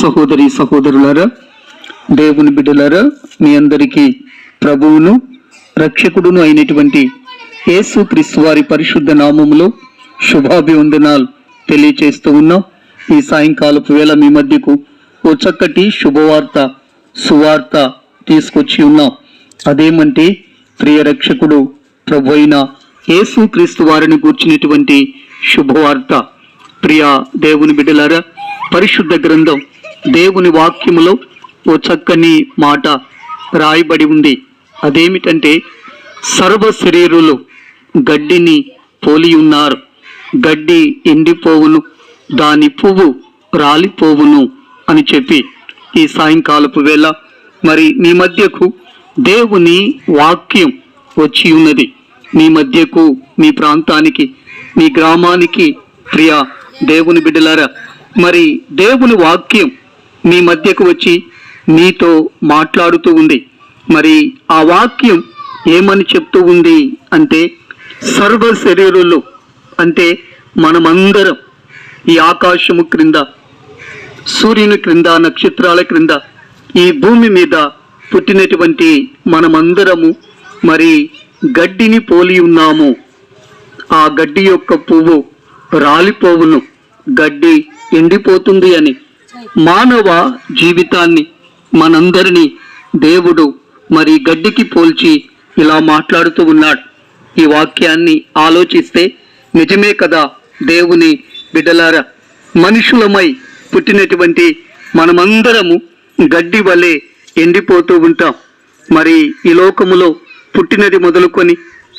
సహోదరి సహోదరులారా దేవుని బిడ్డలారా మీ అందరికీ ప్రభువును రక్షకుడును అయినటువంటి యేసు క్రీస్తు వారి పరిశుద్ధ నామములో శుభాభివందనాలు తెలియచేస్తూ ఉన్నాం. ఈ సాయంకాలపు వేళ మీ మధ్యకు ఓ చక్కటి శుభవార్త సువార్త తీసుకొచ్చి ఉన్నాం. అదేమంటే ప్రియ రక్షకుడు ప్రభు అయిన యేసు క్రీస్తు వారిని కూర్చున్నటువంటి శుభవార్త. ప్రియ దేవుని బిడ్డలారా పరిశుద్ధ గ్రంథం దేవుని వాక్యములో ఓ చక్కని మాట రాయబడి ఉంది. అదేమిటంటే సర్వ శరీరులు గడ్డిని పోలి ఉన్నారు. గడ్డి ఎండిపోవును దాని పువ్వు రాలిపోవును అని చెప్పి ఈ సాయంకాలపు వేళ మరి నీ మధ్యకు దేవుని వాక్యం వచ్చి ఉన్నది. నీ మధ్యకు మీ ప్రాంతానికి మీ గ్రామానికి ప్రియ దేవుని బిడ్డలారా మరి దేవుని వాక్యం మీ మధ్యకు వచ్చి మీతో మాట్లాడుతూ ఉంది. మరి ఆ వాక్యం ఏమని చెప్తూ ఉంది అంటే సర్వ శరీరులు అంటే మనమందరం ఈ ఆకాశము క్రింద సూర్యుని క్రింద నక్షత్రాల క్రింద ఈ భూమి మీద పుట్టినటువంటి మనమందరము మరి గడ్డిని పోలి ఉన్నాము. ఆ గడ్డి యొక్క పువ్వు రాలిపోవును. గడ్డి ఎండిపోతుంది అని. మానవ జీవితాన్ని మనందరినీ దేవుడు మరి గడ్డికి పోల్చి ఇలా మాట్లాడుతూ ఉన్నాడు. ఈ వాక్యాన్ని ఆలోచిస్తే నిజమే కదా దేవుని బిడ్డలారా? మనుషులమై పుట్టినటువంటి మనమందరము గడ్డి వలె ఎండిపోతూ ఉంటాం. మరి ఈ లోకములో పుట్టినది మొదలుకొని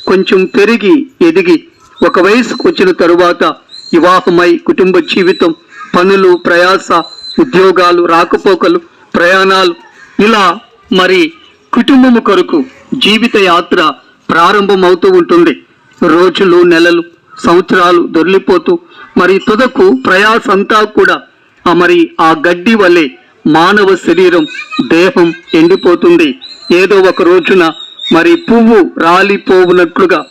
కొంచెం పెరిగి ఎదిగి ఒక వయసుకు వచ్చిన తరువాత వివాహమై కుటుంబ జీవితం పనులు ప్రయాస ఉద్యోగాలు రాకపోకలు ప్రయాణాలు ఇలా మరి కుటుంబము కొరకు జీవిత యాత్ర ప్రారంభమవుతూ ఉంటుంది. రోజులు నెలలు సంవత్సరాలు దొర్లిపోతూ మరి తుదకు ప్రయాస అంతా కూడా ఆ మరి ఆ గడ్డి వలె మానవ శరీరం దేహం ఎండిపోతుంది. ఏదో ఒక రోజున మరి పువ్వు రాలిపోవునట్లుగా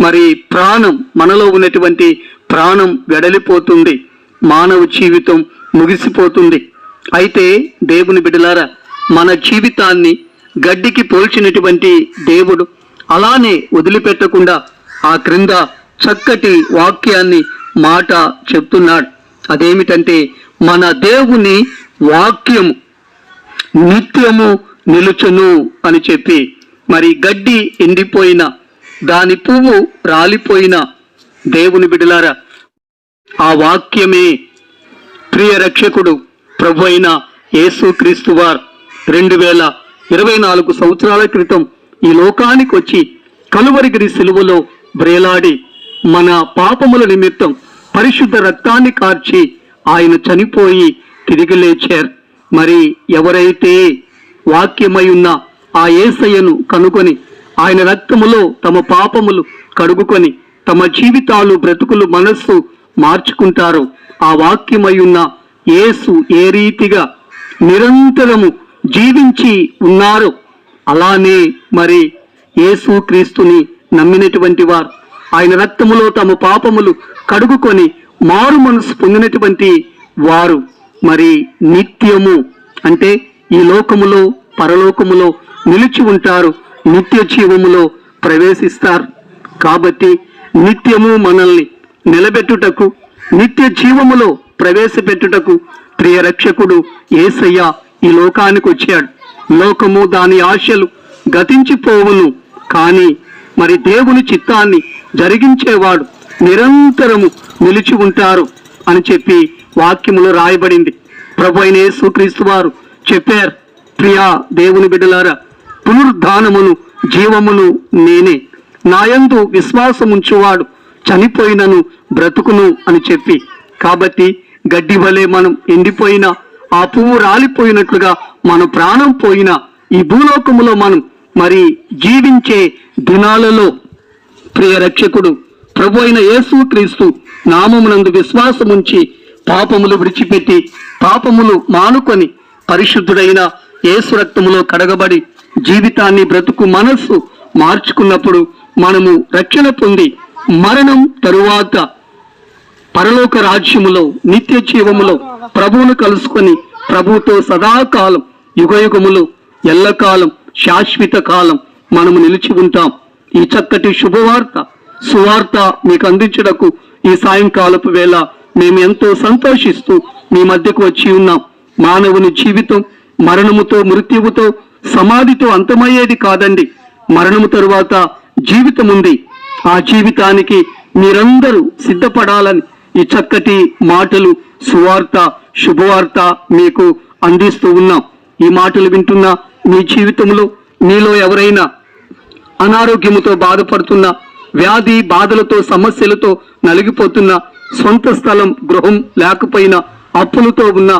మరి ప్రాణం మనలో ఉన్నటువంటి ప్రాణం వెడలిపోతుంది. మానవ జీవితం ముగిసిపోతుంది. అయితే దేవుని బిడలారా మన జీవితాన్ని గడ్డికి పోల్చినటువంటి దేవుడు అలానే వదిలిపెట్టకుండా ఆ క్రింద చక్కటి వాక్యాన్ని మాట చెప్తున్నాడు. అదేమిటంటే మన దేవుని వాక్యము నిత్యము నిలుచును అని చెప్పి మరి గడ్డి ఎండిపోయిన దాని పువ్వు రాలిపోయిన దేవుని బిడలారా ఆ వాక్యమే ప్రియ రక్షకుడు ప్రభు అయిన యేసుక్రీస్తు వార్ రెండు వేల ఇరవై నాలుగు సంవత్సరాల క్రితం ఈ లోకానికి వచ్చి కలువరిగిరి సిలువలో బ్రేలాడి మన పాపముల నిమిత్తం పరిశుద్ధ రక్తాన్ని కార్చి ఆయన చనిపోయి తిరిగి లేచారు. మరి ఎవరైతే వాక్యమై ఉన్న ఆ ఏసయ్యను కనుకొని ఆయన రక్తములో తమ పాపములు కడుగుకొని తమ జీవితాలు బ్రతుకులు మనస్సు మార్చుకుంటారు ఆ వాక్యమయున్న యేసు ఏ రీతిగా నిరంతరము జీవించి ఉన్నారో అలానే మరి యేసు క్రీస్తుని నమ్మినటువంటి వారు. ఆయన రక్తములో తమ పాపములు కడుగుకొని మారు మనసు పొందినటువంటి వారు. మరి నిత్యము అంటే ఈ లోకములో పరలోకములో నిలిచి ఉంటారు నిత్య జీవములో ప్రవేశిస్తారు. కాబట్టి నిత్యము మనల్ని నిలబెట్టుటకు నిత్య జీవములో ప్రవేశపెట్టుటకు ప్రియ రక్షకుడు ఏసయ్య ఈ లోకానికి వచ్చాడు. లోకము దాని ఆశలు గతించిపోవును. కానీ మరి దేవుని చిత్తాన్ని జరిగించేవాడు నిరంతరము నిలిచి ఉంటారు అని చెప్పి వాక్యములో రాయబడింది. ప్రభు అయిన యేసుక్రీస్తు వారు చెప్పారు ప్రియా దేవుని బిడ్డలారా పునరుద్ధానమును జీవమును నేనే. నాయందు విశ్వాసముంచువాడు చనిపోయినను బ్రతుకును అని చెప్పి. కాబట్టి గడ్డి వలె మనం ఎండిపోయిన ఆ పువ్వు రాలిపోయినట్లుగా మన ప్రాణం పోయిన ఈ భూలోకములో మనం మరి జీవించే దినాలలో ప్రియ రక్షకుడు ప్రభు అయిన యేసు క్రీస్తు నామమునందు విశ్వాసముంచి పాపములు విడిచిపెట్టి పాపములు మానుకొని పరిశుద్ధుడైన యేసు రక్తములో కడగబడి జీవితాన్ని బ్రతుకు మనస్సు మార్చుకున్నప్పుడు మనము రక్షణ పొంది మరణం తరువాత పరలోక రాజ్యములో నిత్య జీవములో ప్రభువును కలుసుకొని ప్రభుతో సదాకాలం యుగయుగములు ఎల్లకాలం శాశ్వత కాలం మనము నిలిచి ఉంటాం. ఈ చక్కటి శుభవార్త సువార్త మీకు అందించడకు ఈ సాయంకాలపు వేళ మేము ఎంతో సంతోషిస్తూ మీ మధ్యకు వచ్చి ఉన్నాం. మానవుని జీవితం మరణముతో మృత్యువుతో సమాధితో అంతమయ్యేది కాదండి. మరణము తరువాత జీవితం ఉంది ఆ జీవితానికి మీరందరూ సిద్ధపడాలని ఈ చక్కటి మాటలు సువార్త శుభవార్త మీకు అందిస్తూ ఉన్నాం. ఈ మాటలు వింటున్న మీ జీవితంలో మీలో ఎవరైనా అనారోగ్యముతో బాధపడుతున్న వ్యాధి బాధలతో సమస్యలతో నలిగిపోతున్న సొంత స్థలం గృహం లేకపోయినా అప్పులతో ఉన్న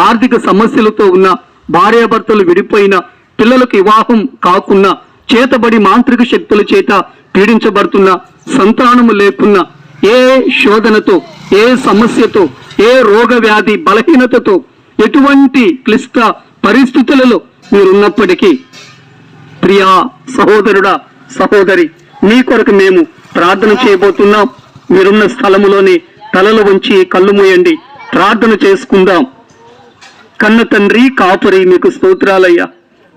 ఆర్థిక సమస్యలతో ఉన్న భార్యాభర్తలు విడిపోయిన పిల్లలకు వివాహం కాకున్నా చేతబడి మాంత్రిక శక్తుల చేత పీడించబడుతున్న సంతానము లేకున్నా ఏ శోధనతో ఏ సమస్యతో ఏ రోగ వ్యాధి బలహీనతతో ఎటువంటి క్లిష్ట పరిస్థితులలో మీరున్నప్పటికీ ప్రియా సహోదరుడా సహోదరి మీ కొరకు మేము ప్రార్థన చేయబోతున్నాం. మీరున్న స్థలములోనే తలలు ఉంచి కళ్ళు మూయండి. ప్రార్థన చేసుకుందాం. కన్న తండ్రి కాపురి మీకు స్తోత్రాలయ్యా.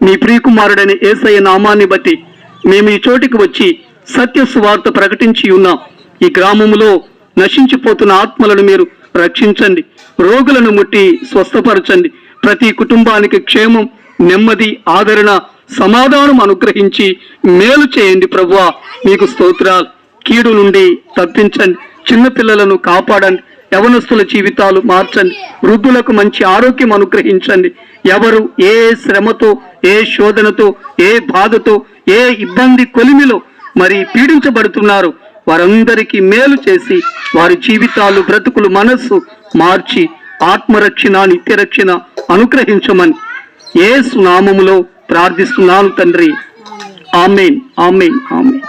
మీ ప్రియకుమారుడైన ఏసయ్య నామాన్ని బట్టి మేము ఈ చోటికి వచ్చి సత్య సువార్త ప్రకటించి ఉన్నాం. ఈ గ్రామములో నశించిపోతున్న ఆత్మలను మీరు రక్షించండి. రోగులను ముట్టి స్వస్థపరచండి. ప్రతి కుటుంబానికి క్షేమం నెమ్మది ఆదరణ సమాధానం అనుగ్రహించి మేలు చేయండి ప్రభువా. మీకు స్తోత్రాలు. కీడు నుండి తప్పించండి. చిన్నపిల్లలను కాపాడండి. యవనస్తుల జీవితాలు మార్చండి. వృద్ధులకు మంచి ఆరోగ్యం అనుగ్రహించండి. ఎవరు ఏ శ్రమతో ఏ శోధనతో ఏ బాధతో ఏ ఇబ్బంది కొలిమిలో మరి పీడించబడుతున్నారు? వారందరికీ మేలు చేసి వారి జీవితాలు బ్రతుకులు మనస్సు మార్చి ఆత్మరక్షణ నిత్యరక్షణ అనుగ్రహించమని ఏ సునామములో ప్రార్థిస్తున్నాను తండ్రి. ఆమెన్. ఆమెన్. ఆమెన్.